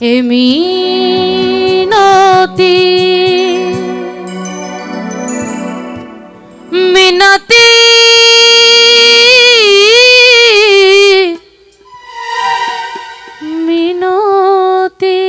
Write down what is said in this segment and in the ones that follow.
এমিনতি মিনতি। মিনতি।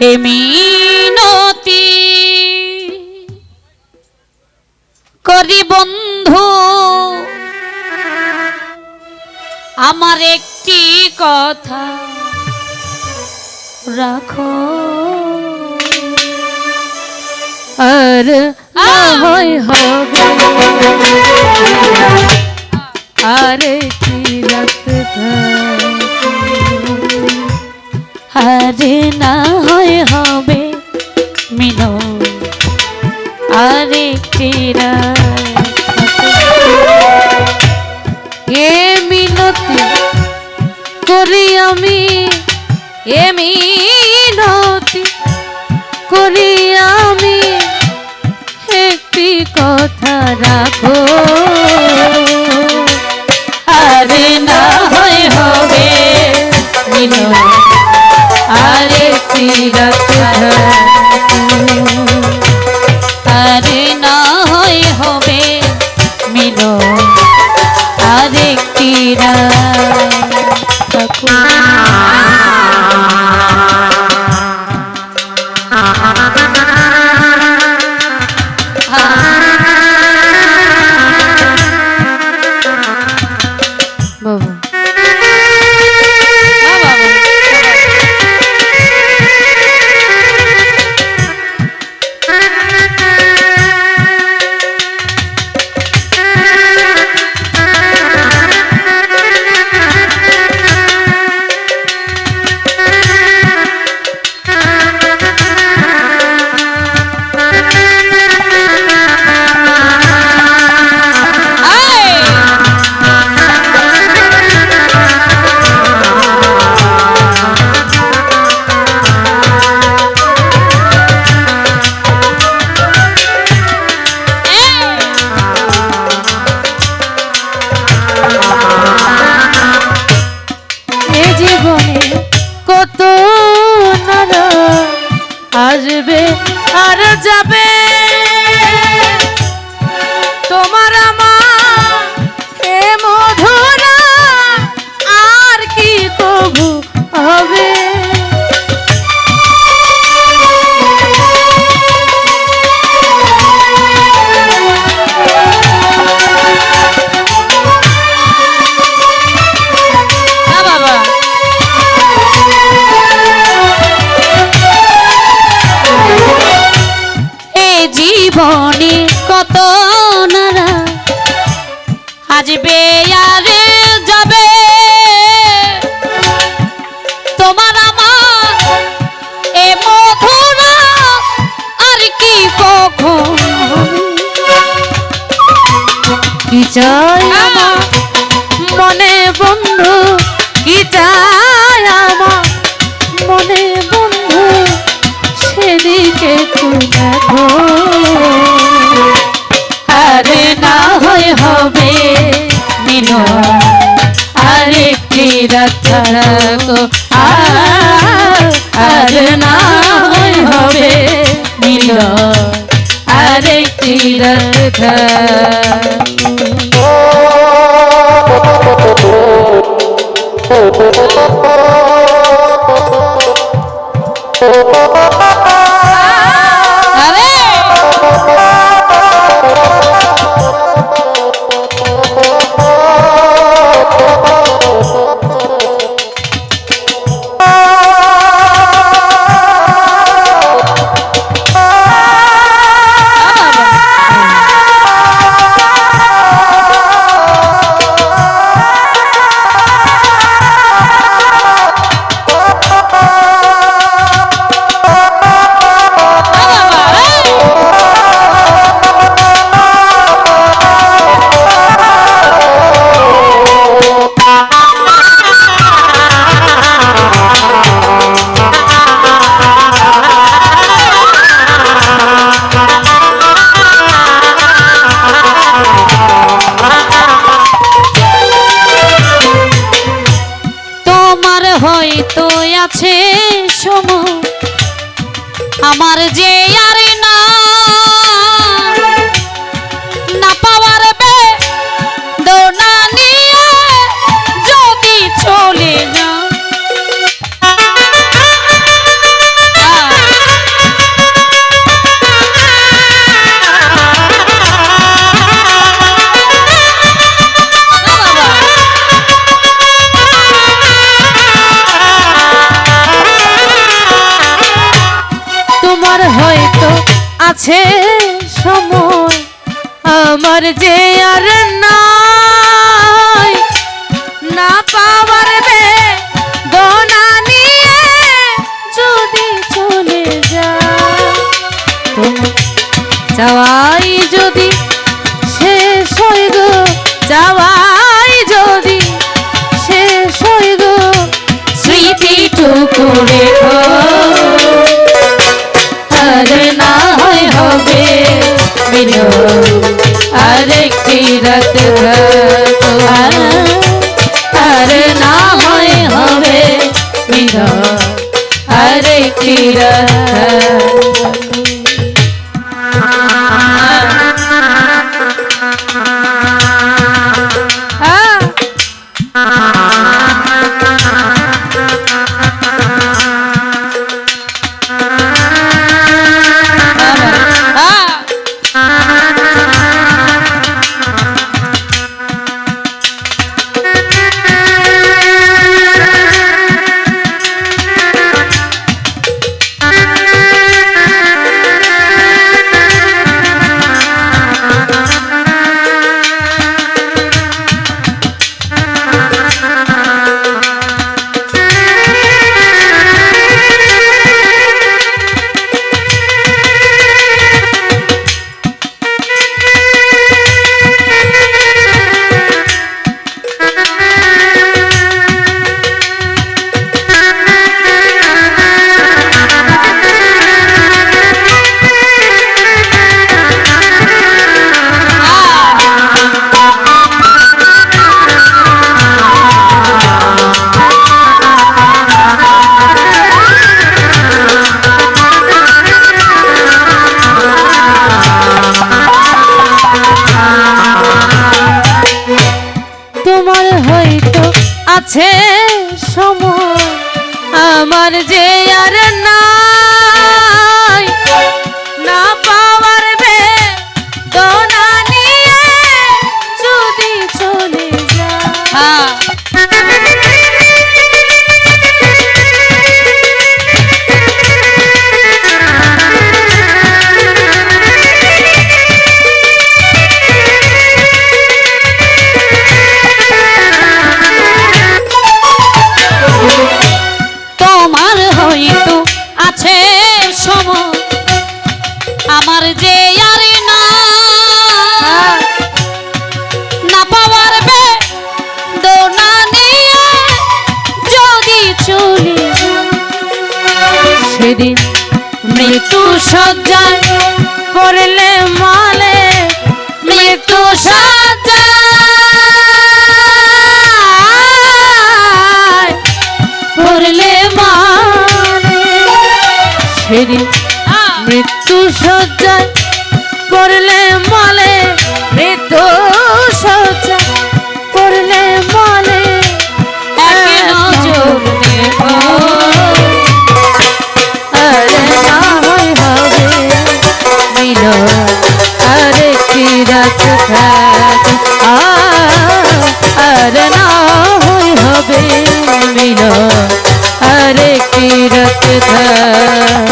এমিনতি করি বন্ধু আমার একটি কথা। রাখো। আর হয় হবে। আরে কি রাত আরে না হয় হবে মিনো আরেকটি এ মিনতি করি আমি এ আরেকটি রাত Stop it. চাই আমার মনে বন্ধু কি চাই আমার মনে বন্ধু সেদিকে তুই দেখো। আরে না হয় হবে মিনো আরেকটি রাত আর না হয় হবে মিনো আরেকটি রাত আরে আছে সময়। আমার যে আর नो अरे किरत अरे ना होए होवे मिनो গেছে সময় আমার যে যদি মৃত্যু সজ্জায় পড়লে মাল हरे कीरत धर